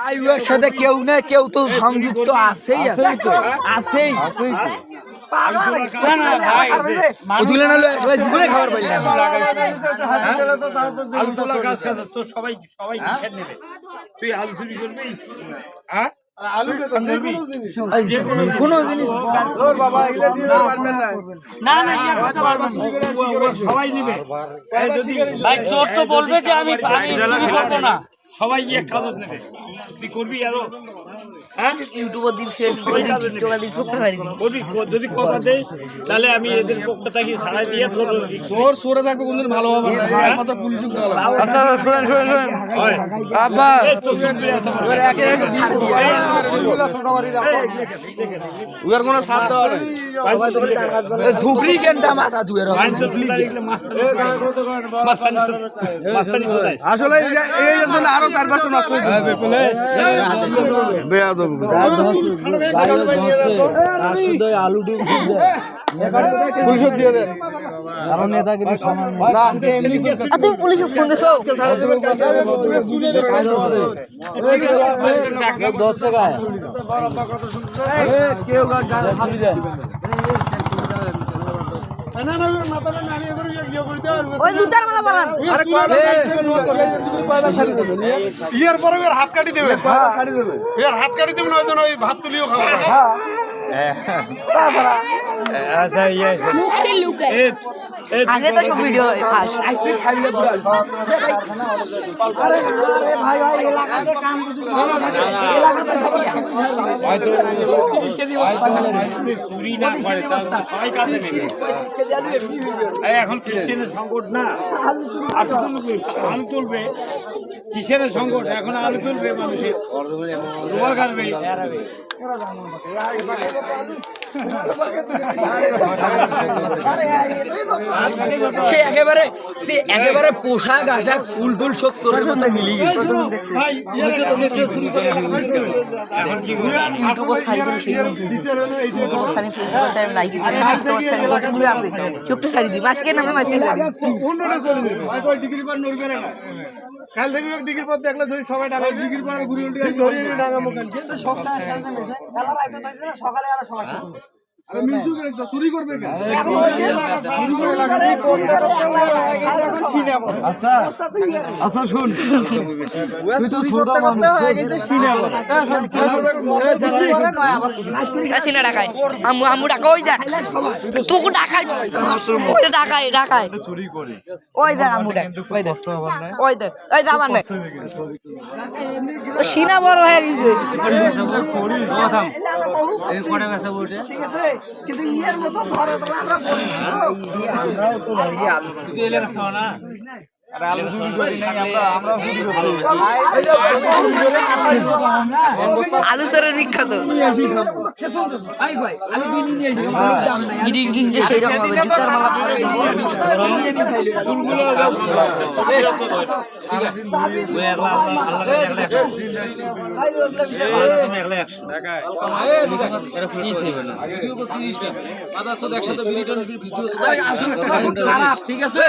আইউয়ের সাথে কেউ না কেউ তো সংযুক্ত আছেই আছে আছেই ওদিকে না হলে একলা জীবনে খাবার পাইলাম আলু তোলা গাছ খাস তো সবাই সবাই নেবে। তুই আলু চুরি করবি? হ্যাঁ? কোনো জিনিস। না। সবাই নেবে। ভাই চোর তো বলবে যে আমি আমি চুরি করব না। সবাই গিয়ে খাজত নেবে তুই করবি আরও হ্যাঁ ইউটিউবার দিন ফেসবুক টিকটকার দিন সব টাকা করবি যদি কথা দেয় তাহলে আমি এদের পক্ষ থেকে ছাড়াই দিয়ে তোর তোর সরে থাকবে কোনদিন ভালো হবে না একমাত্র পুলিশ আচ্ছা শুনেন শুনেন শুনেন আব্বা এই তো চুপি আছে উয়ার কোনো সাথ দেওয়া নেই ঝুপড়ি কেনটা মাথা ধুয়ে রাখো মাস্তানি কোথায় আসলে এই জন্য আরও চার পাঁচটা নষ্ট হয়ে যাবে বেয়াদব আলু ডিম পুলিশ দিয়ে দেন কারণ নেতাগিরি সমান না তুমি পুলিশে ফোন দিছো? দশ টাকায় কেউ দেয় দুটার মেলা বানান ইয়ার পরে এর হাত কাটি দেবেন। এর হাত কাটি দেবেন ওই জন্য ওই ভাত তুলিও খাওয়া আচ্ছা ইয়ে। মুখে এই আগে তো সব ভিডিও এখন খ্রিস্টানের সংকট না? আলু তুলবে। আলু তুলবে। কিসের সংকট? এখন আলু তুলবে মানুষের। কাটবে। সে একেবারে সে একেবারে পোশাক আশাক ফুল টুল সব চোরের মতো মিলি গেছে। কাল থেকে সবাই ডাঙা ঘুরে উল্টে ধরে কালকে আরে মিশু করে তো চুরি করবে কেন? আচ্ছা আচ্ছা শুন। তুই তো ছোট মানুষ আসি না ঢাকায় আমু আমু ঢাকা ওই দেখ। তোকে ঢাকায় ওই দেখ, ঢাকায় ঢাকায় ওই দেখ আমু দেখ ওই দেখ। ওই দেখ ওই যাবার নাই। ও সিনা বড় হয়ে গেছে। কিন্তু ইয়ের মতো ঘরে আমরা আমরাও তো আলু চরের বিখ্যাত ইডিং কিং যে সেই রকম হবে জুতার মালা খারাপ ঠিক আছে